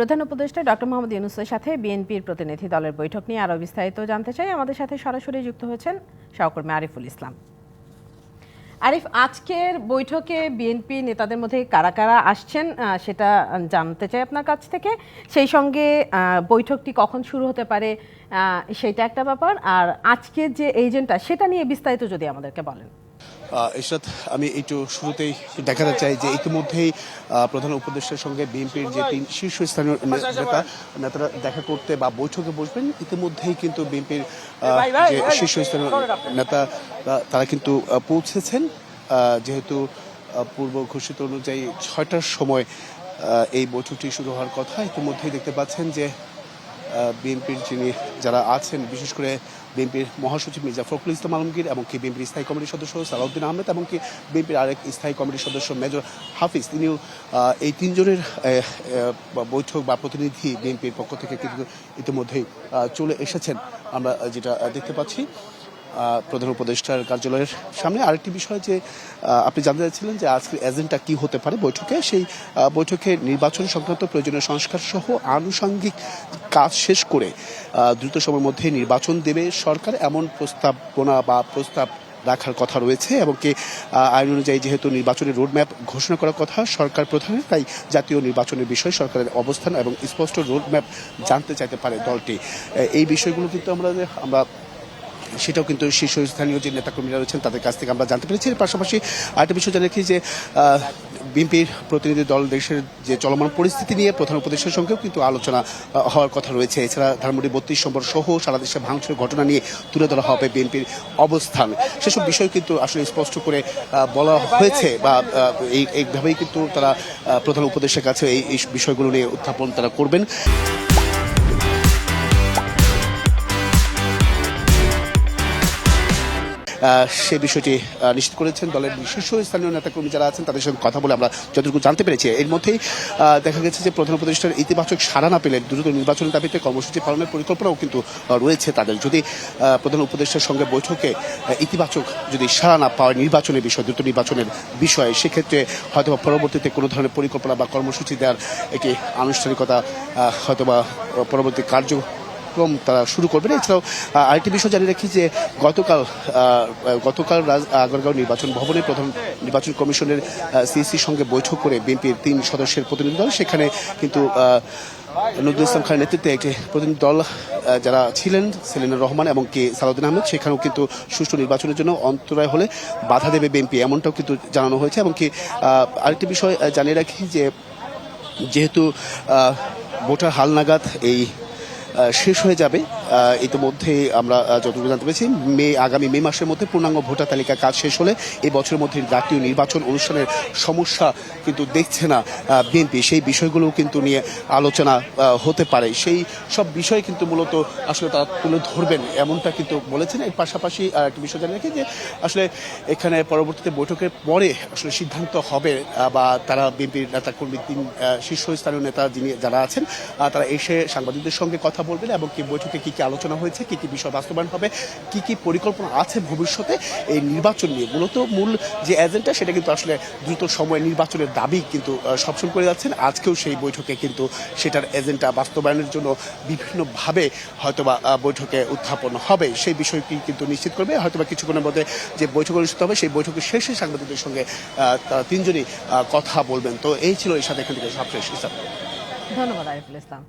প্রধান উপদেষ্টা ডক্টর মোহাম্মদ ইউনুসের সাথে বিএনপির প্রতিনিধি দলের বৈঠক নিয়ে আরও বিস্তারিত জানতে চাই। আমাদের সাথে সরাসরি যুক্ত হয়েছেন সহকর্মী আরিফুল ইসলাম। আরিফ, আজকের বৈঠকে বিএনপি নেতাদের মধ্যে কারা কারা আসছেন সেটা জানতে চাই আপনার কাছ থেকে। সেই সঙ্গে বৈঠকটি কখন শুরু হতে পারে সেটা একটা ব্যাপার। আর আজকের যে এজেন্টটা সেটা নিয়ে বিস্তারিত যদি আমাদেরকে বলেন। এরশাদ আমি একটু শুরুতেই দেখাতে চাই যে ইতিমধ্যেই প্রধান উপদেষ্টার সঙ্গে বিএনপির যে তিন শীর্ষস্থানীয় নেতা নেতারা দেখা করতে বা বৈঠকে বসবেন ইতিমধ্যেই কিন্তু বিএনপির যে শীর্ষস্থানীয় নেতা তারা কিন্তু পৌঁছেছেন যেহেতু পূর্ব ঘোষিত অনুযায়ী ছয়টার সময় এই বৈঠকটি শুরু হওয়ার কথা। ইতিমধ্যেই দেখতে পাচ্ছেন যে বিএনপির যিনি যারা আছেন, বিশেষ করে বিএনপির মহাসচিব মির্জা ফখরুল ইসলাম আলমগীর এমনকি বিএনপির স্থায়ী কমিটির সদস্য সালাউদ্দিন আহমেদ কি বিএনপির আরেক স্থায়ী কমিটির সদস্য মেজর হাফিজ, তিনিও এই তিনজনের বৈঠক বা প্রতিনিধি বিএনপির পক্ষ থেকে কিন্তু ইতিমধ্যেই চলে এসেছেন। আমরা যেটা দেখতে পাচ্ছি প্রধান উপদেষ্টার কার্যালয়ের সামনে। আরেকটি বিষয় যে আপনি জানতে চাচ্ছিলেন যে আজকের এজেন্ডা কি হতে পারে বৈঠকে। সেই বৈঠকে নির্বাচন সংক্রান্ত প্রয়োজনীয় সংস্কার সহ আনুষঙ্গিক কাজ শেষ করে দ্রুত সময়ের মধ্যে নির্বাচন দেবে সরকার। এমন প্রস্তাবনা বা প্রস্তাব রাখার কথা রয়েছে এবং কি আইন অনুযায়ী যেহেতু নির্বাচনের রোডম্যাপ ঘোষণা করার কথা সরকার প্রধানের, তাই জাতীয় নির্বাচনের বিষয়ে সরকারের অবস্থান এবং স্পষ্ট রোডম্যাপ জানতে চাইতে পারে দলটি। এই বিষয়গুলো কিন্তু আমরা আমরা সেটাও কিন্তু শীর্ষস্থানীয় যে নেতাকর্মীরা রয়েছেন তাদের কাছ থেকে আমরা জানতে পেরেছি। এর পাশাপাশি আরেকটা বিষয় জানা রাখি যে বিএনপির প্রতিনিধি দল দেশের যে চলমান পরিস্থিতি নিয়ে প্রধান উপদেষ্টার সঙ্গেও কিন্তু আলোচনা হওয়ার কথা রয়েছে। এছাড়া ধানমন্ডি বত্রিশ নম্বর সহ সারা দেশে ভাঙচুরের ঘটনা নিয়ে তুলে ধরা হবে বিএনপির অবস্থান। সেসব বিষয় কিন্তু আসলে স্পষ্ট করে বলা হয়েছে বা এই, এইভাবেই কিন্তু তারা প্রধান উপদেষ্টার কাছে এই বিষয়গুলো নিয়ে উত্থাপন তারা করবেন। সে বিষয়টি নিশ্চিত করেছেন দলের শীর্ষস্থানীয় নেতাকর্মী যারা আছেন, তাদের সঙ্গে কথা বলে আমরা যতটুকু জানতে পেরেছি। এর মধ্যেই দেখা গেছে যে প্রধান উপদেষ্টার ইতিবাচক সাড়া না পেলে দ্রুত নির্বাচনের দাবিতে কর্মসূচি পালনের পরিকল্পনাও কিন্তু রয়েছে তাদের। যদি প্রধান উপদেষ্টার সঙ্গে বৈঠকে ইতিবাচক যদি সাড়া না পাওয়া নির্বাচনের বিষয়, দ্রুত নির্বাচনের বিষয়ে, সেক্ষেত্রে হয়তো পরবর্তীতে কোনো ধরনের পরিকল্পনা বা কর্মসূচি দেওয়ার একটি আনুষ্ঠানিকতা হয়তোবা পরবর্তী কার্য কার্যক্রম তারা শুরু করবেন। এছাড়াও আরেকটি বিষয় জানিয়ে রাখি যে গতকাল গতকাল আগারগাঁও নির্বাচন ভবনে প্রধান নির্বাচন কমিশনের সিএসির সঙ্গে বৈঠক করে বিএনপির তিন সদস্যের প্রতিনিধি দল, সেখানে কিন্তু নজরুল ইসলাম খানের নেতৃত্বে একটি প্রতিনিধি দল যারা ছিলেন, সেলিনা রহমান এবং কে সালাউদ্দিন আহমেদ, সেখানেও কিন্তু সুষ্ঠু নির্বাচনের জন্য অন্তরায় হলে বাধা দেবে বিএনপি, এমনটাও কিন্তু জানানো হয়েছে। এবং কি আরেকটি বিষয় জানিয়ে রাখি যে, যেহেতু ভোটার হালনাগাদ এই শেষ হয়ে যাবে। ইতিমধ্যে আমরা যতটুকু জানতে পেরেছি, মে, আগামী মে মাসের মধ্যে পূর্ণাঙ্গ ভোটার তালিকা কাজ শেষ হলে এই বছরের মধ্যে জাতীয় নির্বাচন অনুষ্ঠানের সমস্যা কিন্তু দেখছে না বিএনপি। সেই বিষয়গুলো কিন্তু নিয়ে আলোচনা হতে পারে। সেই সব বিষয় কিন্তু মূলত আসলে তারা তুলে ধরবেন, এমনটা কিন্তু বলেছেন। এর পাশাপাশি একটা বিষয় জানিয়ে রাখি যে, আসলে এখানে পরবর্তীতে বৈঠকের পরে আসলে সিদ্ধান্ত হবে বা তারা বিএনপির নেতা কর্মী তিন শীর্ষস্থানীয় নেতা যিনি যারা আছেন তারা এসে সাংবাদিকদের সঙ্গে কথা বলবেন এবং কি বৈঠকে কি কি আলোচনা হয়েছে, কি কি বিষয় বাস্তবায়ন হবে, কি কি পরিকল্পনা আছে ভবিষ্যতে এই নির্বাচন নিয়ে। মূলত মূল যে এজেন্ডা সেটা কিন্তু আসলে দ্রুত সময়ে নির্বাচনের দাবি কিন্তু সবসময় করে যাচ্ছেন। আজকেও সেই বৈঠকে কিন্তু সেটার এজেন্ডা বাস্তবায়নের জন্য বিভিন্নভাবে হয়তোবা বৈঠকে উত্থাপন হবে। সেই বিষয়টি কিন্তু নিশ্চিত করবে। হয়তোবা কিছুক্ষণের মধ্যে যে বৈঠক অনুষ্ঠিত হবে, সেই বৈঠকের শেষে সাংবাদিকদের সঙ্গে তিনজনই কথা বলবেন। তো এই ছিল এই সাথে এখান থেকে সবশেষ। ইসলাম। ধন্যবাদ আরিফুল ইসলাম।